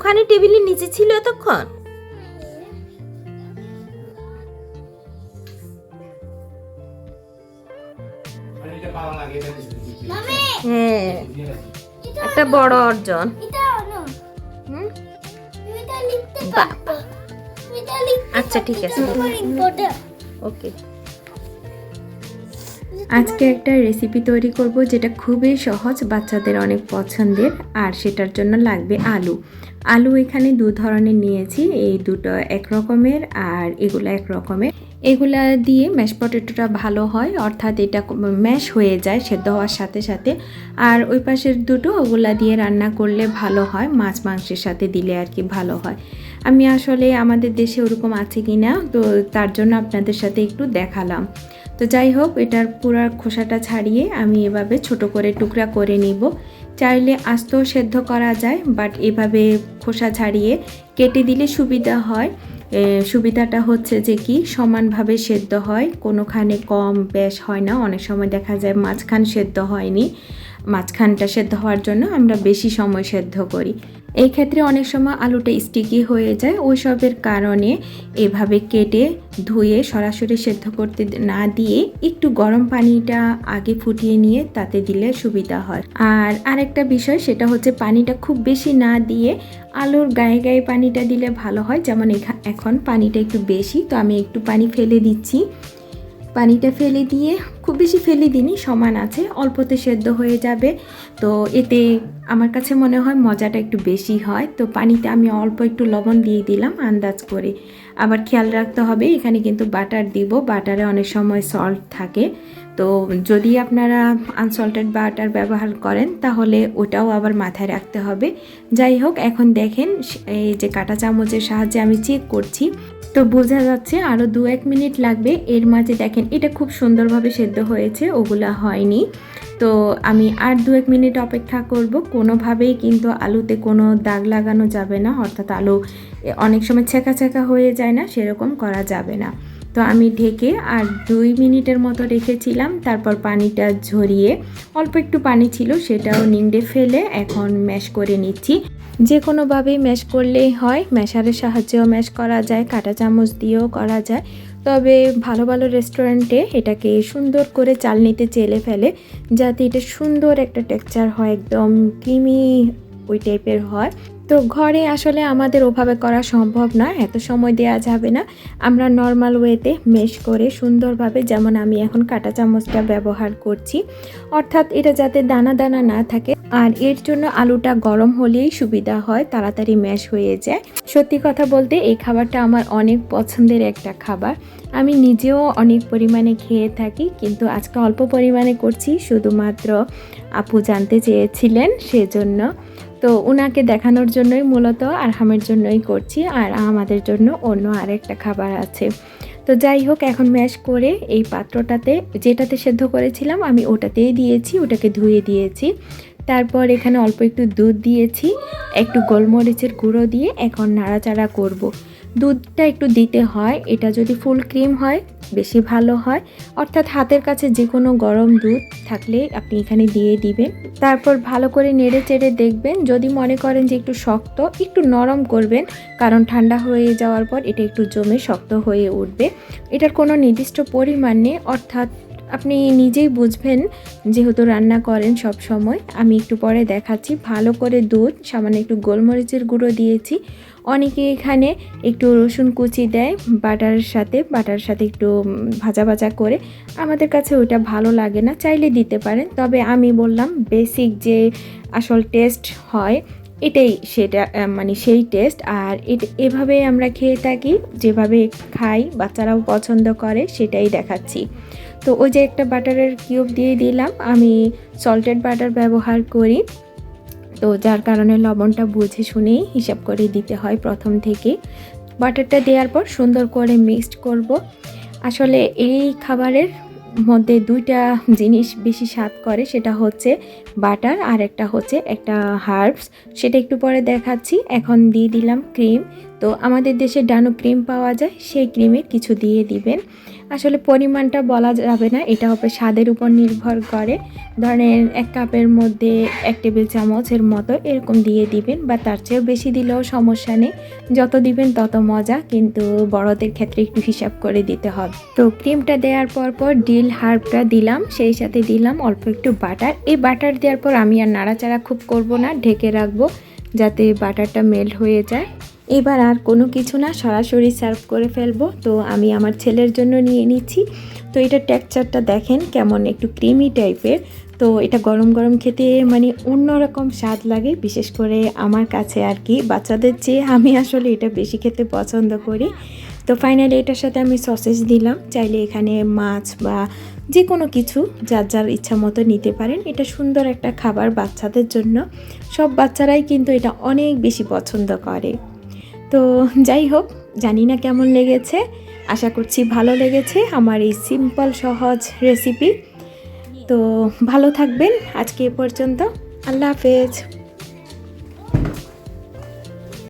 ওখানে টেবিলের নিচে ছিল এতক্ষণ? হ্যাঁ একটা বড় অর্জন। আচ্ছা, ঠিক আছে। ওকে। আজকে একটা রেসিপি তৈরি করব যেটা খুবই সহজ বাচ্চাদের অনেক পছন্দের আর সেটার জন্য লাগবে আলু। আলু এখানে দু ধরনের নিয়েছি, এই দুটো এক রকমের আর এগুলো এক রকমের। এগুলা দিয়ে ম্যাশ পটেটোটা ভালো হয়, অর্থাৎ এটা ম্যাশ হয়ে যায় সেদ্ধ হওয়ার সাথে সাথে। আর ওই পাশের দুটো ওগুলা দিয়ে রান্না করলে ভালো হয়, মাছ মাংসের সাথে দিলে আর কি ভালো হয়। আমি আসলে আমাদের দেশে ওরকম আছে কি না তো তার জন্য আপনাদের সাথে একটু দেখালাম। তো যাই হোক, এটার পুরো খোসাটা ছাড়িয়ে আমি এভাবে ছোট করে টুকরা করে নিব। চাইলে আস্ত সেদ্ধ করা যায় বাট এভাবে খোসা ছাড়িয়ে কেটে দিলে সুবিধা হয়। সুবিধাটা হচ্ছে যে কি, সমানভাবে সেদ্ধ হয়, কোনোখানে কম বেশ হয় না। অনেক সময় দেখা যায় মাঝখান সেদ্ধ হয়নি। মাঝখানটা সেদ্ধ হওয়ার জন্য আমরা বেশি সময় সেদ্ধ করি। এই ক্ষেত্রে অনেক সময় আলুটা স্টিকি হয়ে যায়। ওইসবের কারণে এভাবে কেটে, ধুয়ে, সরাসরি সেদ্ধ করতে না দিয়ে একটু গরম পানিটা আগে ফুটিয়ে নিয়ে তাতে দিলে সুবিধা হয়। আর আরেকটা বিষয় সেটা হচ্ছে পানিটা খুব বেশি না দিয়ে আলুর গায়ে গায়ে পানিটা দিলে ভালো হয়। যেমন এখা- এখন পানিটা একটু বেশি, তো আমি একটু পানি ফেলে দিচ্ছি। পানিটা ফেলে দিয়ে, খুব বেশি ফেলে দিনই সমান আছে, অল্পতে সেদ্ধ হয়ে যাবে। তো এতে আমার কাছে মনে হয় মজাটা একটু বেশি হয়। তো পানিতে আমি অল্প একটু লবণ দিয়ে দিলাম আন্দাজ করে। আবার খেয়াল রাখতে হবে, এখানে কিন্তু বাটার দিব, বাটারে অনেক সময় সল্ট থাকে। তো যদি আপনারা আনসল্টেড বাটার ব্যবহার করেন, তাহলে ওটাও আবার মাথায় রাখতে হবে। যাই হোক, এখন দেখেন এই যে কাঁটা চামচের সাহায্যে আমি চেক করছি। তো বোঝা যাচ্ছে আরও দু এক মিনিট লাগবে। এর মাঝে দেখেন, এটা খুব সুন্দরভাবে সেদ্ধ হয়েছে, ওগুলা হয়নি। তো আমি আর দু এক মিনিট অপেক্ষা করব। কোনোভাবেই কিন্তু আলুতে কোনো দাগ লাগানো যাবে না, অর্থাৎ আলু অনেক সময় ছেঁকা ছেঁকা হয়ে যায় না, সেরকম করা যাবে না। তো আমি ঢেকে আর দুই মিনিটের মতো রেখেছিলাম, তারপর পানিটা ঝরিয়ে। অল্প একটু পানি ছিল, সেটাও নিংড়ে ফেলে এখন ম্যাশ করে নিচ্ছি। যে কোনোভাবেই ম্যাশ করলেই হয়, ম্যাশারের সাহায্যেও ম্যাশ করা যায়, কাঁটা চামচ দিয়েও করা যায়। তবে ভালো ভালো রেস্টুরেন্টে এটাকে সুন্দর করে চালনিতে চেলে ফেলে, যাতে এটা সুন্দর একটা টেক্সচার হয়, একদম ক্রিমি ওই টাইপের হয়। তো ঘরে আসলে আমাদের ওভাবে করা সম্ভব না, এত সময় দেওয়া যাবে না। আমরা নর্মাল ওয়েতে মেশ করে সুন্দরভাবে যেমন আমি এখন কাঁটা চামচটা ব্যবহার করছি। অর্থাৎ এটা যাতে দানা দানা না থাকে। আর এর জন্য আলুটা গরম হলেই সুবিধা হয়, তাড়াতাড়ি ম্যাশ হয়ে যায়। সত্যি কথা বলতে এই খাবারটা আমার অনেক পছন্দের একটা খাবার। আমি নিজেও অনেক পরিমাণে খেয়ে থাকি, কিন্তু আজকে অল্প পরিমাণে করছি, শুধুমাত্র আপু জানতে চেয়েছিলেন সেজন্য। তো ওনাকে দেখানোর জন্যই মূলত আরহামের জন্যই করছি আর আমাদের জন্য অন্য আরেকটা খাবার আছে তো যাই হোক, এখন ম্যাশ করে এই পাত্রটাতে যেটাতে সেদ্ধ করেছিলাম আমি ওটাতেই দিয়েছি, ওটাকে ধুয়ে দিয়েছি তারপর এখানে অল্প একটু দুধ দিয়েছি, একটু গোলমরিচের গুঁড়ো দিয়ে এখন নাড়াচাড়া করব। দুধটা একটু দিতে হয়, এটা যদি ফুল ক্রিম হয় বেশি ভালো হয়। অর্থাৎ হাতের কাছে যে কোনো গরম দুধ থাকলে আপনি এখানে দিয়ে দিবেন। তারপর ভালো করে নেড়ে চেড়ে দেখবেন। যদি মনে করেন যে একটু শক্ত, একটু নরম করবেন, কারণ ঠান্ডা হয়ে যাওয়ার পর এটা একটু জমে শক্ত হয়ে উঠবে। এটার কোনো নির্দিষ্ট পরিমাণ নেই। অর্থাৎ আপনি নিজেই বুঝবেন যেহেতু রান্না করেন সব সময়। আমি একটু পরে দেখাচ্ছি। ভালো করে দুধ, সামান্য একটু গোলমরিচের গুঁড়ো দিয়েছি। অনেকে এখানে একটু রসুন কুচি দেয় বাটারের সাথে, বাটার সাথে একটু ভাজা ভাজা করে। আমাদের কাছে ওটা ভালো লাগে না, চাইলে দিতে পারেন। তবে আমি বললাম বেসিক যে আসল টেস্ট হয় এটাই সেটা মানে সেই টেস্ট আর এভাবে আমরা খেয়ে থাকি, যেভাবে খাই, বাচ্চারাও পছন্দ করে, সেটাই দেখাচ্ছি। তো ওই যে একটা বাটারের কিউব দিয়ে দিলাম, আমি সল্টেড বাটার ব্যবহার করি। তো যার কারণে লবণটা বুঝে শুনেই হিসাব করে দিতে হয় প্রথম থেকে। বাটারটা দেওয়ার পর সুন্দর করে মিক্সড করব। আসলে এই খাবারের মধ্যে দুইটা জিনিস বেশি স্বাদ করে, সেটা হচ্ছে বাটার আর একটা হচ্ছে একটা হার্বস। সেটা একটু পরে দেখাচ্ছি। এখন দিয়ে দিলাম ক্রিম। তো আমাদের দেশে ডানো ক্রিম পাওয়া যায়, সেই ক্রিমে কিছু দিয়ে দিবেন। আসলে পরিমাণটা বলা যাবে না, এটা হবে স্বাদের উপর নির্ভর করে। ধরেন এক কাপের মধ্যে এক টেবিল চামচের মতো এরকম দিয়ে দিবেন, বা তার চেয়েও বেশি দিলেও সমস্যা নেই। যত দিবেন তত মজা, কিন্তু বড়দের ক্ষেত্রে একটু হিসাব করে দিতে হবে। তো ক্রিমটা দেওয়ার পর পর ডিল হার্বটা দিলাম, সেই সাথে দিলাম অল্প একটু বাটার। এই বাটার দেওয়ার পর আমি আর নাড়াচাড়া খুব করব না, ঢেকে রাখব, যাতে বাটারটা মেল্ট হয়ে যায়। এবার আর কোনো কিছু না, সরাসরি সার্ভ করে ফেলব। তো আমি আমার ছেলের জন্য নিয়ে নিচ্ছি। তো এটা টেক্সচারটা দেখেন কেমন একটু ক্রিমি টাইপের তো এটা গরম গরম খেতে মানে অন্যরকম স্বাদ লাগে। বিশেষ করে আমার কাছে আর কি, বাচ্চাদের চেয়ে আমি আসলে এটা বেশি খেতে পছন্দ করি। তো ফাইনালি এটার সাথে আমি সসেজ দিলাম। চাইলে এখানে মাছ বা যে কোনো কিছু যার যার ইচ্ছা মতো নিতে পারেন। এটা সুন্দর একটা খাবার বাচ্চাদের জন্য। সব বাচ্চারাই কিন্তু এটা অনেক বেশি পছন্দ করে। তো যাই হোক, জানি না কেমন লেগেছে। আশা করছি ভালো লেগেছে আমার এই সিম্পল সহজ রেসিপি তো ভালো থাকবেন। আজকে এ পর্যন্ত। আল্লাহ হাফেজ।